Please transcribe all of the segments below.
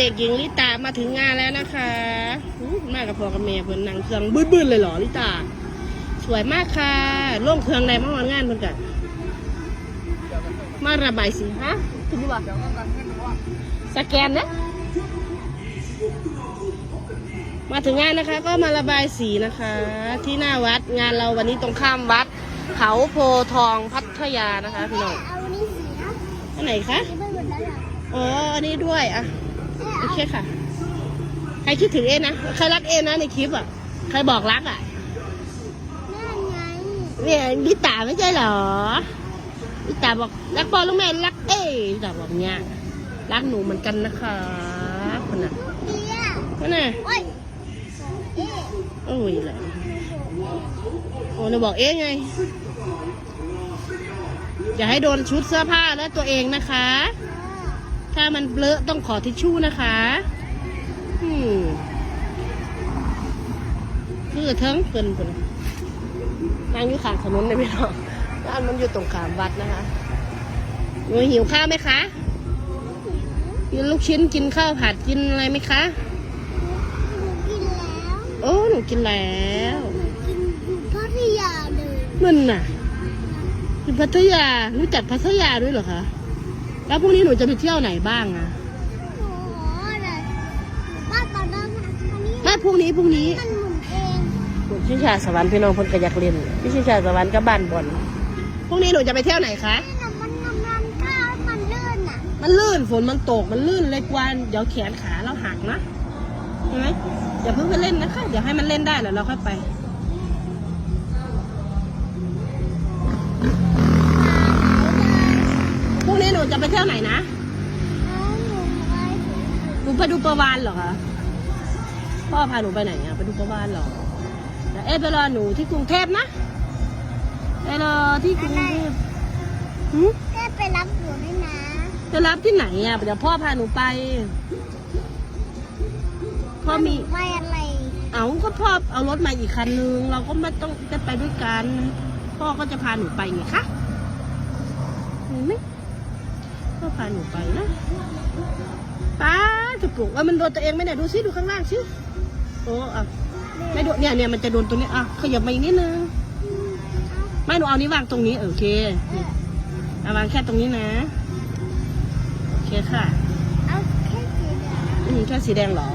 เด็กหญิงลิตามาถึงงานแล้วนะคะอู้มากับพ่อกับแม่เพิ่นนั่งเครื่องบึ้นๆเลยเหรอลิตา สวยมากค่ะล่วงเครื่องในเมื่อวานงานเพิ่นกันมาระบายสีฮะคุณดูว่าสแกนนะมาถึงงานนะคะ ก็มาระบายสีนะคะ ที่หน้าวัดงานเราวันนี้ตรงข้ามวัด เขาโพธิ์ทองพัทยานะคะพี่น้องเอานี่สีนะอันไหนคะนี่ไม่หมดแล้วเหรออ๋ออันนี้ด้วยอะเนี่ย โอเอาเคค่ะ ใครคิดถึงเอ็นนะ ใครรักเอ็นนะในคลิปอะ ใครบอกรักอะนั่นไงเนี่ยลิตาไม่ใช่เหรอลิตาบอกรักพ่อลูกแม่รักเอ้ลิตาบอกเนี่ยรักหนูเหมือนกันนะคะคนน่ะเดียคนน่ะโอ้ยเอ๊ะโอ้ยแหละโอ้หนูบอกเอ๊ะไง อย่าให้โดนชุดเสื้อผ้าและตัวเองนะคะ ถ้ามันเลอะต้องขอทิชชู่นะคะอืมคือเทิงเกินคนนั่งอยู่ข้างถนนเลยพี่น้องร้านมันอยู่ตรงขามวัดนะคะหนูหิวข้าวไหมคะกินลูกชิ้นกินข้าวผัดกินอะไรไหมคะหนูกินแล้วโอ้หนูกินแล้วหนูกินอยู่พัทยาเลยมันน่ะอยู่พัทยารู้จักพัทยาด้วยเหรอคะ แล้วพรุ่งนี้หนูจะไปเที่ยวไหนบ้างอะโอ้โหเลยบ้านตอนนั้นนะอันนี้ไม่พรุ่งนี้พรุ่งนี้มันหมุนเองคุณชิชาสวรรค์พี่น้องเพนกระยักเรียนพี่ชิชาสวรรค์กับบ้านบอลพรุ่งนี้หนูจะไปเที่ยวไหนคะนี่นะมันกำลังก้าวมันลื่นอะมันลื่นฝนมันตกมันลื่นเลยกวนเดี๋ยวแขนขาเราหักนะใช่ไหมอย่าเพิ่งไปเล่นนะคะเดี๋ยวให้มันเล่นได้แล้วเราค่อยไป จะไปเที่ยวไหนนะเอาหนูไว้หนูไปดูประวานเหรอคะพ่อพาหนูไปไหนอะไปดูประวานเหรอแต่เอ๊ะไปรอหนูที่กรุงเทพนะไปรอที่กรุงเทพหืมแค่ไปรับหนูด้วยนะ จะรับที่ไหนอะเดี๋ยวพ่อพาหนูไป พ่อมีไม่อะไร เอาก็พ่อเอารถมาอีกคันนึง เราก็ไม่ต้องจะไปด้วยกัน พ่อก็จะพาหนูไปไงคะเห็นไหมพ่อพาหนูไปนะป้าจะปลุกว่ามันโดนตัวเองไหมเนี่ยดูซิดูข้างล่างซิโอ้อะไม่โดนเนี่ยเนี่ยมันจะโดนตรงนี้อะขยับมาอีกนิดนึงไม่หนูเอานี้วางตรงนี้โอเคนี่เอาวางแค่ตรงนี้นะโอเคค่ะเอาแค่สีเหลืองอืมแค่สีแดงเหรอ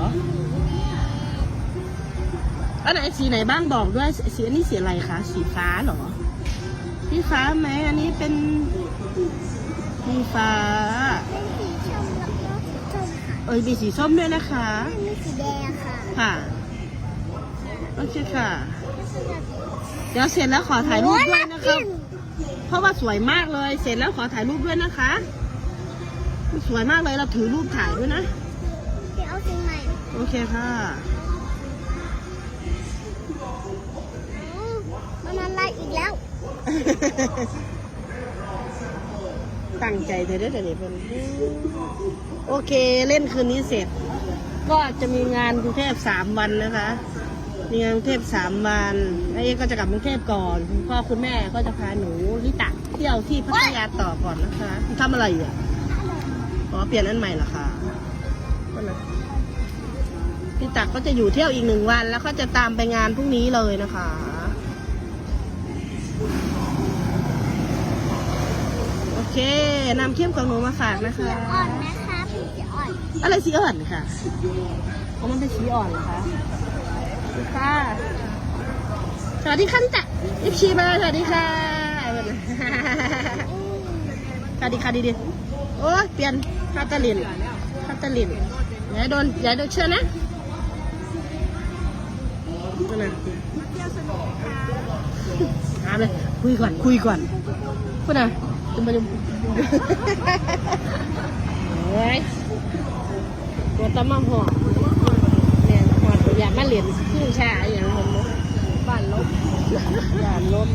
อันไหนสีไหนบ้างบอกด้วยสีสีอันนี้สีอะไรคะสีฟ้าเหรอสีฟ้าไหมอันนี้เป็น สีฟ้า เป็นสีชมแล้วก็สีส้มค่ะเอ้ยมีสีส้มด้วยนะคะอันนี้สีแดงค่ะค่ะ โอเคค่ะ เดี๋ยวเสร็จแล้วขอถ่ายรูปด้วยนะครับเพราะว่าสวยมากเลย เสร็จแล้วขอถ่ายรูปด้วยนะคะ สวยมากเลยเราถือรูปถ่ายด้วยนะ เดี๋ยวเอาสีใหม่โอเคค่ะอืมมันอะไรอีกแล้ว ตั้งใจเธอได้แต่เด็กคนโอเคเล่นคืนนี้เสร็จ ก็จะมีงานกรุงเทพสามวันนะคะมีงานกรุงเทพสามวันแล้เอ๊ก็จะกลับกรุงเทพก่อนคุณพ่อคุณแม่ก็จะพาหนูลิตะเที่ยวที่พัทยาต่อก่อนนะคะทำอะไรอะอ๋อเปลี่ยนอันใหม่เหรอคะก็นะลิตะก็จะอยู่เที่ยวอีกหนึ่งวัน แล้วก็จะตามไปงานพรุ่งนี้เลยนะคะ นำเข้มของหนูมาฝากนะสีคะ อ่อนนะคะสีอ่อนอะไรสีอ่อนค่ะเพราะมันเป็นสีอ่อนเหรอคะค่ะสวัสดีค่ะพี่ตะยิบชีมาสวัสดีค่ะสวัสดีค่ะดีดีๆโอ้ยเปลี่ยนคาตาลินคาตาลินอย่าให้โดนอย่าให้โดนเชื่อนะนั่นน่ะถามเลยคุยก่อนคุยก่อนพูดนะจุ่มมาจุ่ม เฮ้ยตัวตะมาหอดเนี่ยหอดอยากมาเหรียญขึ้นชาอย่างผมเนอะบ้านลบบ้านลบ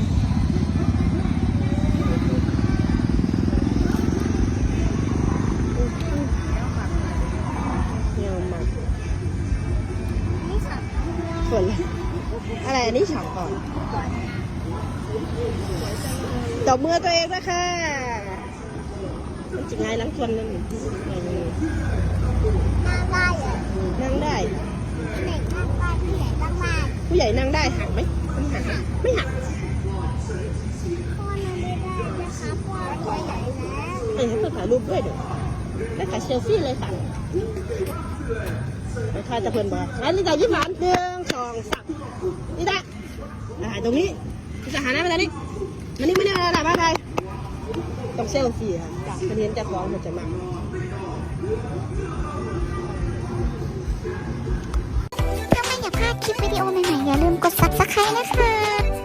เที่ยวมส่วนอะไรอันนี้ฉ่ำก่อนตบมือตัวเองนะคะ จะไงหลังส่วนนั้นนั่งได้เหรอนั่งได้เด็กนั่งได้ผู้ใหญ่นั่งได้ผู้ใหญ่นั่งได้หักไหมมัหักไม่หักพ่อนั่งไม่ได้นะคะพ่อตใหญ่แล้วเอ้ยต้องถ่ายรูปด้วยเดี๋ยวได้ถ่ายเซลฟี่เลยสั่งไปถ่ายตะเพิ่นบ่กอันี่จายิ้มหวานหนึ่งสองสามนี่ตาถ่ายตรงนี้จะหาหน้าไปตานี่มันนี่ไม่ได้อะไรบ้างไปต้องเซลฟี่อะ จากเรียนจากร้องมันจะมาถ้าไม่อยากพลาดคลิปวิดีโอใหม่ๆอย่าลืมกด subscribe นะคะ